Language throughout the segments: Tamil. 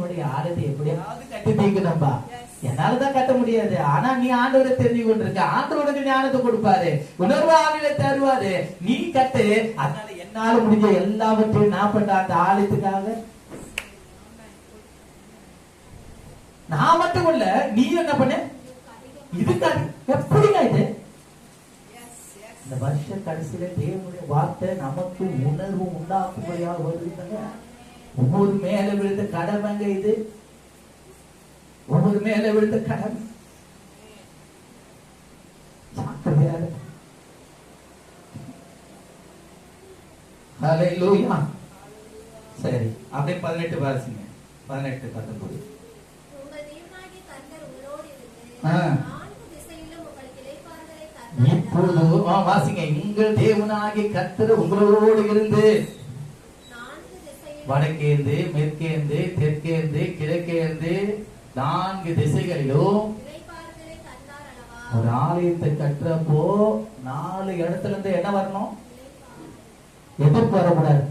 தேவனுடைய ஆலயத்தை எப்படியாவது கட்டி தீக்கணும்பா என்னாலதான் கட்ட முடியாது. ஆனா நீ ஆண்டவரை தெரிஞ்சு கொண்டிருக்க. ஆண்டவருக்கு ஞானத்தை கொடுப்பாரு. உணர்வு ஆவில தருவாரு நீ கட்டு. அதனால என்னால முடிஞ்ச எல்லாவற்றையும் நான் பண்ண அந்த ஆலயத்துக்காக. நான் மட்டும் இல்ல நீ என்ன பண்ண? இதுக்காக எப்படிங்க இது? இந்த வருஷ கடைசியில தேவனுடைய வார்த்தை நமக்கு உணர்வு உண்டாக்கும்படியாக வருதுங்க. ஒவ்வொரு மேல விழுந்த கடமைங்க இது? ஒவ்வொரு மேல விழுந்த கடமை. சரி அப்படியே பதினெட்டு வாசிங்க. பதினெட்டு பத்தொன்பது? ஆ, வாசிங்க. உங்கள் தேவனாகிய கர்த்தர் உங்களோடு இருந்து வடக்கேந்து மேற்கேந்து தெற்கேந்து கிழக்கேந்து நான்கு திசைகளிலும்? ஒரு ஆலயத்தை கட்டுறப்போ நாலு இடத்துல இருந்து என்ன வரணும்? எதிர்ப்பு வரக்கூடாது.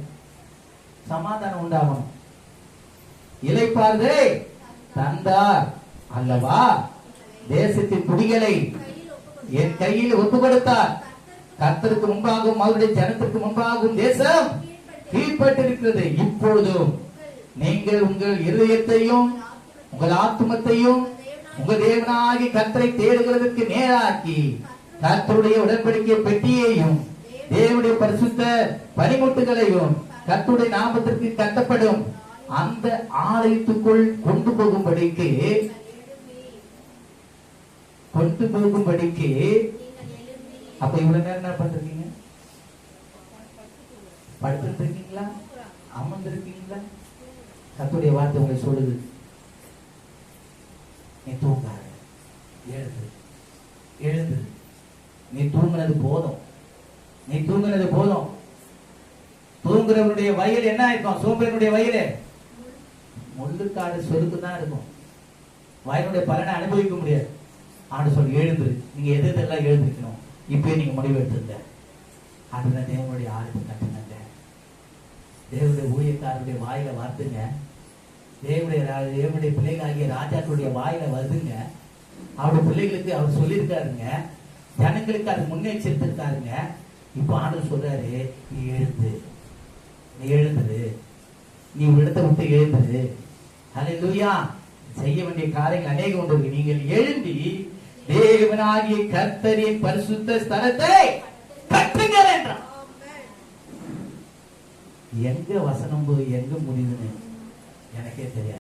சமாதானம் உண்டாகணும். இலைப்பார்தை தந்தார் அல்லவா? தேசத்தின் குடிகளை. என் கையில் ஒப்பு கொடுத்தார் கர்த்தருக்கு முன்பாகவும் அவருடைய ஜனத்திற்கு முன்பாகவும் தேசம் கீழ்ப்பட்டிருக்கிறது. இப்பொழுதும் நீங்கள் உங்கள் இருதயத்தையும் உங்கள் ஆத்மத்தையும் உங்கள் தேவனாகி கத்தரை தேடுகிறதற்கு நேராக்கி கத்தருடைய உடன்படிக்கை பெட்டியையும் தேவனுடைய பரிசுத்த பனிமுட்டுகளையும் கத்துடைய நாமத்திற்கு கட்டப்படும் அந்த ஆலயத்துக்குள் கொண்டு போகும்படிக்கு கொண்டு போகும்படிக்கு அப்ப இவ்வளவு நேரம் என்ன பண்றீங்க படுத்துட்டு அமர்ந்திருக்கீங்களா அமர்ந்து இருக்கீங்களா கத்துடைய வார்த்தை உங்களை சொல்லுது. நீ தூங்காத. எழுது எழுது நீ தூங்குனது போதும். நீ தூங்குனது போதும். தூங்குறவனுடைய வயல் என்ன இருக்கும் சோம்பேறினுடைய வயல்? முள்ளுக்காடு சொருக்கு தான் இருக்கும். வயலுடைய பலனை அனுபவிக்க முடியாது. ஆண்டு சொல்லி எழுந்துரு நீங்க எது எதெல்லாம் எழுந்திருக்கணும்? இப்பயே நீங்க முடிவு எடுத்திருந்த அதுதான் தேவனுடைய ஆளுக்கு கட்டினாங்க தேவனுடைய ஊழியக்காரனுடைய வாயில வருதுங்க. தேவனுடைய தேவனுடைய பிள்ளைகளாகிய ராஜாக்களுடைய வாயில வருதுங்க. அவருடைய பிள்ளைகளுக்கு அவர் சொல்லியிருக்காருங்க. ஜனங்களுக்கு அது முன்னெச்சரித்திருக்காருங்க இப்போ ஆண்டவர் சொல்றாரு நீ எழுந்து. நீ எழுந்துரு நீ ஒரு இடத்தை விட்டு எழுந்துரு ஹalleluya. செய்ய வேண்டிய காரியங்கள் அநேகம் உண்டு. நீங்கள் எழும்பி தேவனாகிய கர்த்தரின் பரிசுத்த ஸ்தலத்தை கட்டுங்கள் என்றான் எங்க வசனம் போய் எங்க முடியுதுன்னு எனக்கே தெரியாது.